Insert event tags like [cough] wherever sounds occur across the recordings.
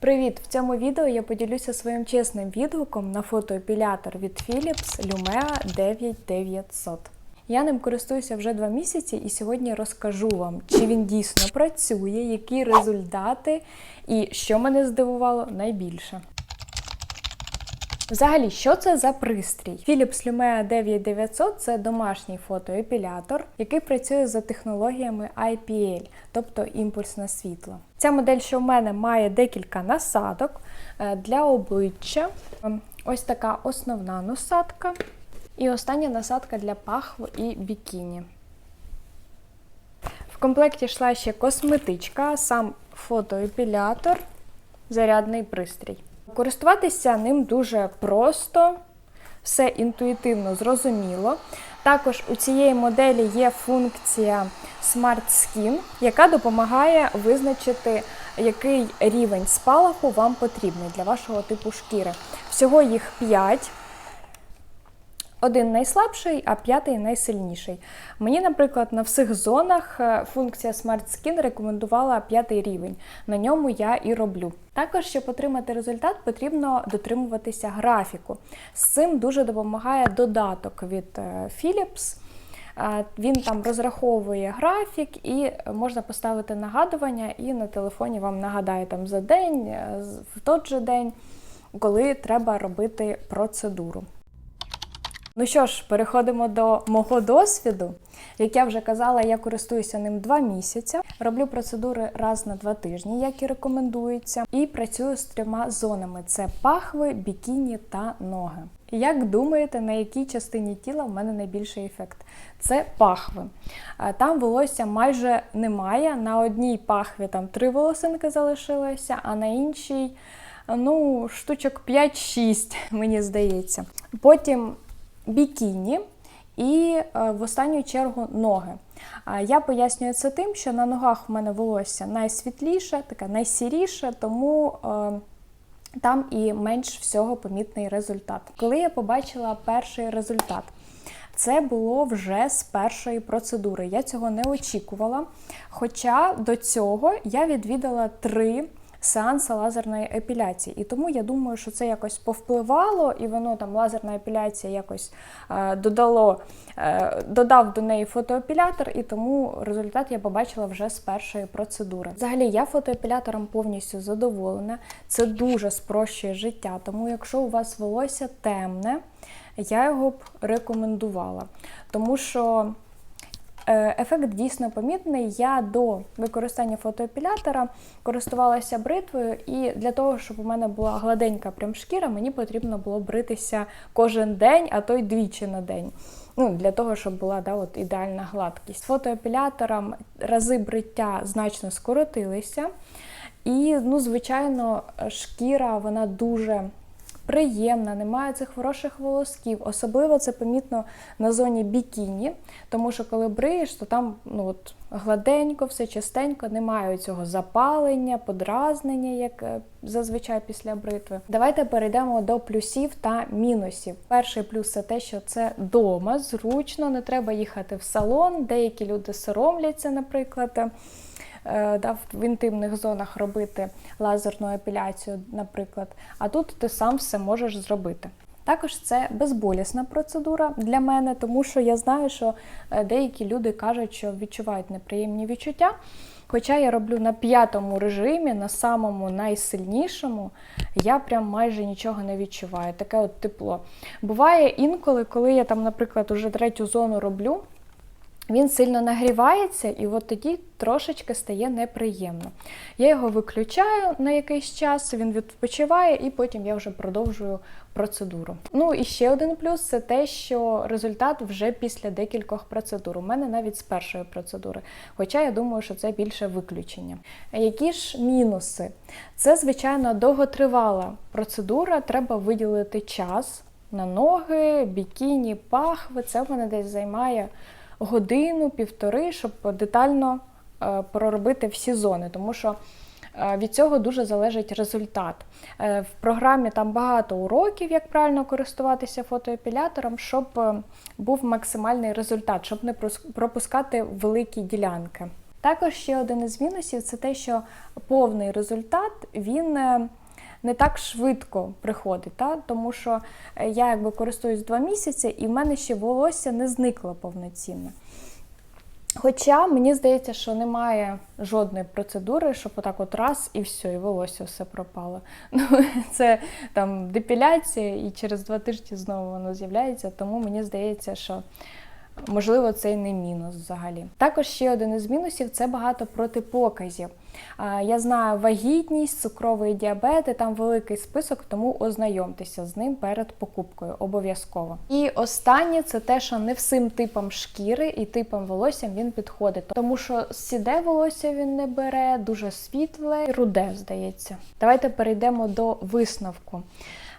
Привіт! В цьому відео я поділюся своїм чесним відгуком на фотоепілятор від Philips Lumea 9900. Я ним користуюся вже два місяці і сьогодні розкажу вам, чи він дійсно працює, які результати і що мене здивувало найбільше. Взагалі, що це за пристрій? Philips Lumea 9900 – це домашній фотоепілятор, який працює за технологіями IPL, тобто імпульсне світло. Ця модель, що в мене, має декілька насадок е, для обличчя. Ем, Ось така основна насадка. І остання насадка для пахв і бікіні. В комплекті йшла ще косметичка, сам фотоепілятор, зарядний пристрій. Користуватися ним дуже просто, все інтуїтивно зрозуміло. Також у цієї моделі є функція Smart Skin, яка допомагає визначити, який рівень спалаху вам потрібний для вашого типу шкіри. Всього їх 5. Один найслабший, а п'ятий найсильніший. Мені, наприклад, на всіх зонах е, функція Smart Skin рекомендувала п'ятий рівень. На ньому я і роблю. Також, щоб отримати результат, потрібно дотримуватися графіку. З цим дуже допомагає додаток від е, Philips. Е, Він там розраховує графік і можна поставити нагадування, і на телефоні вам нагадає там за день, в той же день, коли треба робити процедуру. Ну що ж, переходимо до мого досвіду. Як я вже казала, я користуюся ним два місяці. Роблю процедури раз на два тижні, як і рекомендується, і працюю з трьома зонами: це пахви, бікіні та ноги. Як думаєте, на якій частині тіла в мене найбільший ефект? Це пахви. Там волосся майже немає. На одній пахві там три волосинки залишилося, а на іншій ну, штучок 5-6, мені здається. Потім бікіні і е, в останню чергу ноги. Я пояснюю це тим, що на ногах в мене волосся найсвітліше, таке найсіріше, тому е, там і менш всього помітний результат. Коли я побачила перший результат, це було вже з першої процедури. Я цього не очікувала. Хоча до цього я відвідала три сеанси лазерної епіляції. І тому я думаю, що це якось повпливало, і воно там лазерна епіляція якось е, додало, е, додав до неї фотоепілятор, і тому результат я побачила вже з першої процедури. Взагалі, я фотоепілятором повністю задоволена. Це дуже спрощує життя. Тому, якщо у вас волосся темне, я його б рекомендувала. Тому що Ефект дійсно помітний. Я до використання фотоепілятора користувалася бритвою, і для того, щоб у мене була гладенька прям шкіра, мені потрібно було бритися кожен день, а то й двічі на день. Ну, Для того, щоб була да, от, ідеальна гладкість. Фотоепілятором рази бриття значно скоротилися. І, ну, звичайно, шкіра вона дуже приємна, немає цих хороших волосків. Особливо це помітно на зоні бікіні, тому що коли бриєш, то там ну, от, гладенько, все чистенько, немає цього запалення, подразнення, як е, зазвичай після бритви. Давайте перейдемо до плюсів та мінусів. Перший плюс це те, що це дома, зручно, не треба їхати в салон. Деякі люди соромляться, наприклад е, да, в інтимних зонах робити лазерну епіляцію, наприклад. А тут ти сам все можеш зробити. Також це безболісна процедура для мене, тому що я знаю, що е, деякі люди кажуть, що відчувають неприємні відчуття. Хоча я роблю на п'ятому режимі, на самому найсильнішому, я прям майже нічого не відчуваю. Таке от тепло. Буває інколи, коли я там, наприклад, уже третю зону роблю, він сильно нагрівається, і от тоді трошечки стає неприємно. Я його виключаю на якийсь час, він відпочиває, і потім я вже продовжую процедуру. Ну і ще один плюс це те, що результат вже після декількох процедур. У мене навіть з першої процедури. Хоча я думаю, що це більше виключення. Які ж мінуси? Це, звичайно, довготривала процедура, треба виділити час на ноги, бікіні, пахви. Це в мене десь займає годину, півтори, щоб детально е, проробити всі зони, тому що е, від цього дуже залежить результат. Е, В програмі там багато уроків, як правильно користуватися фотоепілятором, щоб був максимальний результат, щоб не пропускати великі ділянки. Також ще один із мінусів це те, що повний результат він. Не так швидко приходить, та? тому що е, я якби користуюсь два місяці, і в мене ще волосся не зникло повноцінно. Хоча мені здається, що немає жодної процедури, щоб отак от раз і все, і волосся все пропало. [laughs] Ну, це там депіляція, і через два тижні знову воно з'являється, тому мені здається, що можливо це й не мінус взагалі. Також ще один із мінусів це багато протипоказів. Я знаю вагітність, цукровий діабет, і там великий список, тому ознайомтеся з ним перед покупкою обов'язково. І останнє це те, що не всім типам шкіри і типам волосся він підходить, тому що сіде волосся він не бере, дуже світле, і руде, здається. Давайте перейдемо до висновку.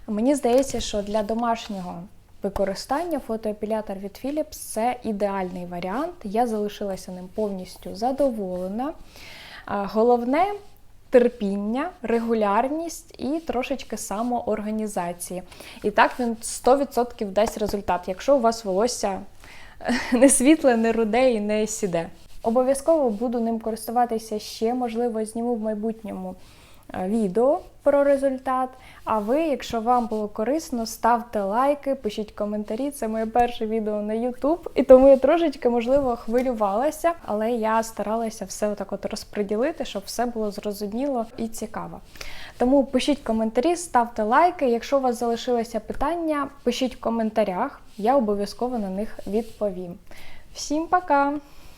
Мені здається, що для домашнього використання фотоепілятор від Philips це ідеальний варіант. Я залишилася ним повністю задоволена. Головне терпіння, регулярність і трошечки самоорганізації. І так він 100% дасть результат, якщо у вас волосся [laughs] не світле, не руде і не сіде. Обов'язково буду ним користуватися ще, можливо, зніму в майбутньому відео про результат. А ви, якщо вам було корисно, ставте лайки, пишіть коментарі. Це моє перше відео на YouTube, і тому я трошечки, можливо, хвилювалася, але я старалася все отак от розподілити, щоб все було зрозуміло і цікаво. Тому пишіть коментарі, ставте лайки. Якщо у вас залишилися питання, пишіть в коментарях, я обов'язково на них відповім. Всім пока!